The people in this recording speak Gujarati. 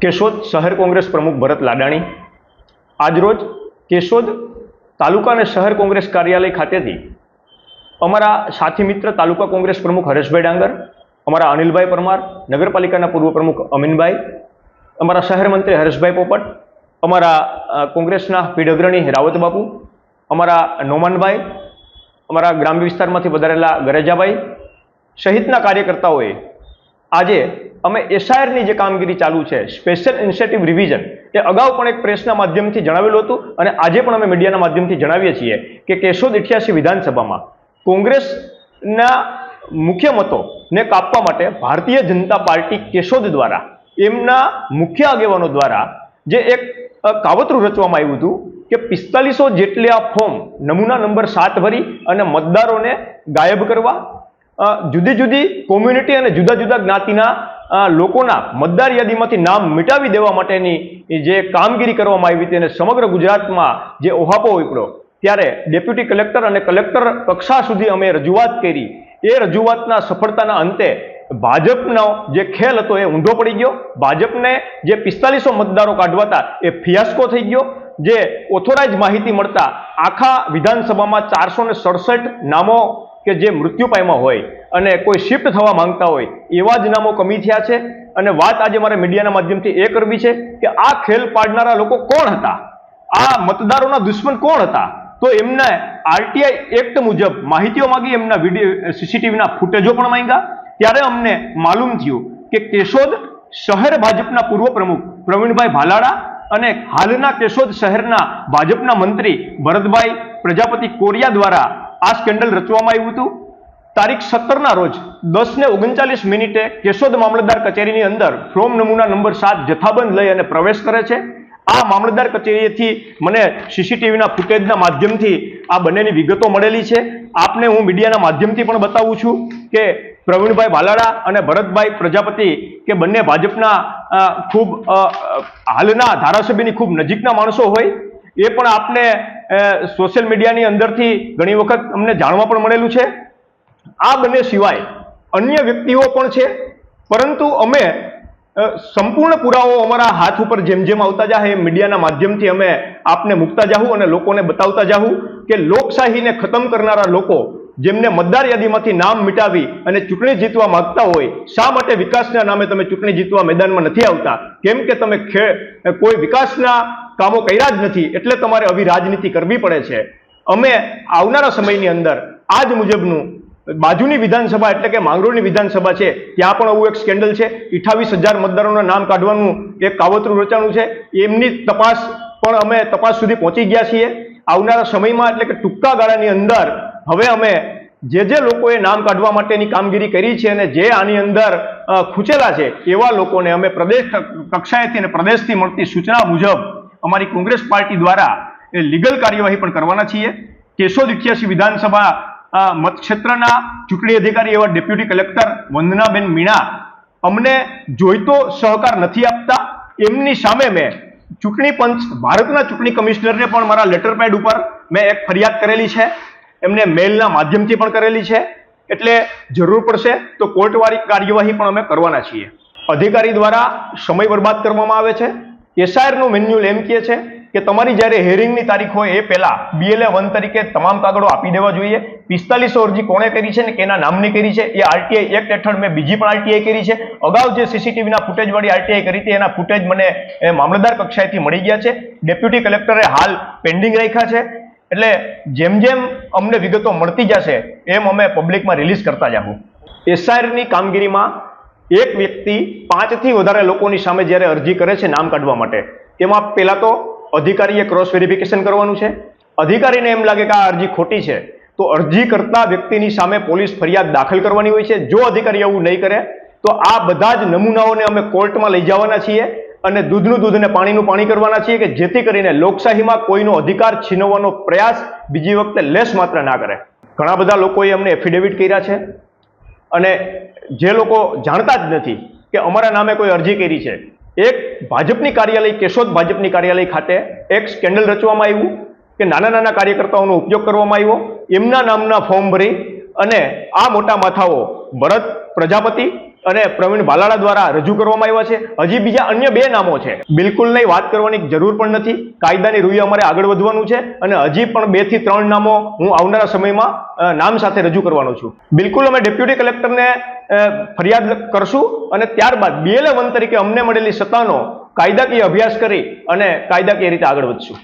કેશોદ શહેર કોંગ્રેસ પ્રમુખ ભરત લાડાણી. આજરોજ કેશોદ તાલુકા અને શહેર કોંગ્રેસ કાર્યાલય ખાતેથી અમારા સાથી મિત્ર તાલુકા કોંગ્રેસ પ્રમુખ હરેશભાઈ ડાંગર, અમારા અનિલભાઈ પરમાર, નગરપાલિકાના પૂર્વ પ્રમુખ અમીનભાઈ, અમારા શહેર મંત્રી હરેશભાઈ પોપટ, અમારા કોંગ્રેસના પીઢ અગ્રણી રાવત બાપુ, અમારા નોમાનભાઈ, અમારા ગ્રામ્ય વિસ્તારમાંથી વધારેલા ગરેજાભાઈ, સહિતના કાર્યકર્તાઓએ આજે અમે એસઆઈઆરની જે કામગીરી ચાલુ છે સ્પેશિયલ ઇનિશિયેટિવ રિવિઝન એ અગાઉ પણ એક પ્રેસના માધ્યમથી જણાવેલું હતું અને આજે પણ અમે મીડિયાના માધ્યમથી જણાવીએ છીએ કે કેશોદ ઇઠ્યાસી વિધાનસભામાં કોંગ્રેસના મુખ્ય મતોને કાપવા માટે ભારતીય જનતા પાર્ટી કેશોદ દ્વારા, એમના મુખ્ય આગેવાનો દ્વારા જે એક કાવતરું રચવામાં આવ્યું હતું કે પિસ્તાલીસો જેટલા ફોર્મ નમૂના નંબર સાત ભરી અને મતદારોને ગાયબ કરવા જુદી જુદી કોમ્યુનિટી અને જુદા જુદા જ્ઞાતિના લોકોના મતદાર યાદીમાંથી નામ મિટાવી દેવા માટેની જે કામગીરી કરવામાં આવી હતી અને સમગ્ર ગુજરાતમાં જે ઓહાપો ઉપડ્યો, ત્યારે ડેપ્યુટી કલેક્ટર અને કલેક્ટર કક્ષા સુધી અમે રજૂઆત કરી. એ રજૂઆતના સફળતાના અંતે ભાજપનો જે ખેલ હતો એ ઊંધો પડી ગયો. ભાજપને જે પિસ્તાલીસો મતદારો કાઢવાતા એ ફિયાસ્કો થઈ ગયો. જે ઓથોરાઇઝ માહિતી મળતા આખા વિધાનસભામાં ચારસો સડસઠ નામો કે જે મૃત્યુ પામ્યા હોય અને કોઈ શિફ્ટ થવા માંગતા હોય, એવા જ નામો કમી થયા છે. અને વાત આજે મારે મીડિયાના માધ્યમથી એ કરવી છે કે આ ખેલ પાડનારા લોકો કોણ હતા? આ મતદારોના દુશ્મન કોણ હતા? તો એમને આરટીઆઈ એક્ટ મુજબ માહિતીઓ માંગી, એમના વીડિયો સીસીટીવીના ફૂટેજો પણ માંગ્યા. ત્યારે અમને માલુમ થયું કે કેશોદ શહેર ભાજપના પૂર્વ પ્રમુખ પ્રવીણભાઈ ભાલાડા અને હાલના કેશોદ શહેરના ભાજપના મંત્રી ભરતભાઈ પ્રજાપતિ કોરિયા દ્વારા આ સ્કેન્ડલ રચવામાં આવ્યું હતું. તારીખ સત્તરના રોજ દસ ને ઓગણચાલીસ મિનિટે કેશોદ મામલતદાર કચેરીની અંદર ફ્રોમ નમૂના નંબર સાત જથ્થાબંધ લઈ અને પ્રવેશ કરે છે. આ મામલતદાર કચેરીથી મને સીસીટીવીના ફૂટેજના માધ્યમથી આ બંનેની વિગતો મળેલી છે. આપને હું મીડિયાના માધ્યમથી પણ બતાવું છું કે પ્રવીણભાઈ ભાલાડા અને ભરતભાઈ પ્રજાપતિ કે બંને ભાજપના ખૂબ હાલના ધારાસભ્યની ખૂબ નજીકના માણસો હોય. એ પણ આપને સોશિયલ મીડિયાની અંદરથી ઘણી વખત અમને જાણવા પણ મળેલું છે. આ બંને સિવાય અન્ય વ્યક્તિઓ પણ છે. પરંતુ અમે સંપૂર્ણ પુરાવો અમારા હાથ ઉપર જેમ જેમ આવતા જાય એ મીડિયાના માધ્યમથી અમે આપને મૂકતા જાહું અને લોકોને બતાવતા જાહું કે લોકશાહીને ખતમ કરનારા લોકો જેમને મતદાર યાદીમાંથી નામ મિટાવી અને ચૂંટણી જીતવા માંગતા હોય, શા માટે વિકાસના નામે તમે ચૂંટણી જીતવા મેદાનમાં નથી આવતા? કેમ કે તમે કોઈ વિકાસના કામો કર્યા જ નથી એટલે તમારે આવી રાજનીતિ કરવી પડે છે. અમે આવનારા સમયની અંદર આ જ મુજબનું બાજુની વિધાનસભા એટલે કે માંગરોળની વિધાનસભા છે, ત્યાં પણ આવું એક સ્કેન્ડલ છે. અઠાવીસ હજાર મતદારોના નામ કાઢવાનું એક કાવતરું રચાણું છે. એમની તપાસ પણ અમે તપાસ સુધી પહોંચી ગયા છીએ. આવનારા સમયમાં એટલે કે ટૂંકા ગાળાની અંદર હવે અમે જે જે લોકોએ નામ કાઢવા માટેની કામગીરી કરી છે અને જે આની અંદર ખૂંચેલા છે, એવા લોકોને અમે પ્રદેશ કક્ષાએથી અને પ્રદેશથી મળતી સૂચના મુજબ અમારી કોંગ્રેસ પાર્ટી દ્વારા એ લીગલ કાર્યવાહી પણ કરવાના છીએ. કેશોદ ઇઠ્યાસી વિધાનસભા મતક્ષેત્રના ચૂંટણી અધિકારી એવા ડેપ્યુટી કલેક્ટર વંદનાબેન મીણા અમને જોઈતો સહકાર નથી આપતા. એમની સામે મેં ચૂંટણી પંચ, ભારતના ચૂંટણી કમિશનરને પણ મારા લેટર પેડ ઉપર મેં એક ફરિયાદ કરેલી છે. એમને મેલના માધ્યમથી પણ કરેલી છે. એટલે જરૂર પડશે તો કોર્ટવાળી કાર્યવાહી પણ અમે કરવાના છીએ. અધિકારી દ્વારા સમય બરબાદ કરવામાં આવે છે. એસઆઈઆરનું મેન્યુઅલ એમ કહે છે કે તમારી જ્યારે હેરિંગની તારીખ હોય એ પહેલા બીએલએ વન તરીકે તમામ કાગળો આપી દેવા જોઈએ. પિસ્તાલીસો અરજી કોણે કરી છે ને કેના નામની કરી છે? એ આરટીઆઈ એક્ટ હેઠળ મેં બીજી પણ આરટીઆઈ કરી છે. અગાઉ જે સીસીટીવીના ફૂટેજવાળી આરટીઆઈ કરી હતી, એના ફૂટેજ મને મામલતદાર કક્ષાએથી મળી ગયા છે. ડેપ્યુટી કલેક્ટરે હાલ પેન્ડિંગ રાખ્યા છે. એટલે જેમ જેમ અમને વિગતો મળતી જશે, એમ અમે પબ્લિકમાં રિલીઝ કરતા જાહું. એસઆઈઆરની કામગીરીમાં એક વ્યક્તિ પાંચથી વધારે લોકોની સામે જ્યારે અરજી કરે છે નામ કાઢવા માટે, તેમાં પહેલાં તો અધિકારીએ ક્રોસ વેરિફિકેશન કરવાનું છે. અધિકારીને એમ લાગે કે આ અરજી ખોટી છે, તો અરજી કરતા વ્યક્તિની સામે પોલીસ ફરિયાદ દાખલ કરવાની હોય છે. જો અધિકારી એવું નહીં કરે, તો આ બધા જ નમૂનાઓને અમે કોર્ટમાં લઈ જવાના છીએ અને દૂધનું દૂધ અને પાણીનું પાણી કરવાના છીએ કે જેથી કરીને લોકશાહીમાં કોઈનો અધિકાર છીનવવાનો પ્રયાસ બીજી વખતે લેસ માત્ર ના કરે. ઘણા બધા લોકોએ અમને એફિડેવિટ કર્યા છે અને જે લોકો જાણતા જ નથી કે અમારા નામે કોઈ અરજી કરી છે. એક ભાજપની કાર્યાલય, કેશોદ ભાજપની કાર્યાલય ખાતે એક સ્કેન્ડલ રચવામાં આવ્યું કે નાના નાના કાર્યકર્તાઓનો ઉપયોગ કરવામાં આવ્યો. એમના નામના ફોર્મ ભરી અને આ મોટા માથાઓ ભરત પ્રજાપતિ અને પ્રવીણ ભાલાળા દ્વારા રજૂ કરવામાં આવ્યા છે. હજી બીજા અન્ય બે નામો છે. બિલકુલ નહીં વાત કરવાની જરૂર પણ નથી. કાયદાની રૂએ અમારે આગળ વધવાનું છે અને હજી પણ બેથી ત્રણ નામો હું આવનારા સમયમાં નામ સાથે રજૂ કરવાનો છું. બિલકુલ અમે ડેપ્યુટી કલેક્ટરને ફરિયાદ કરશું અને ત્યારબાદ બીએલએ વન તરીકે અમને મળેલી સત્તાનો કાયદાકીય અભ્યાસ કરી અને કાયદાકીય રીતે આગળ વધશું.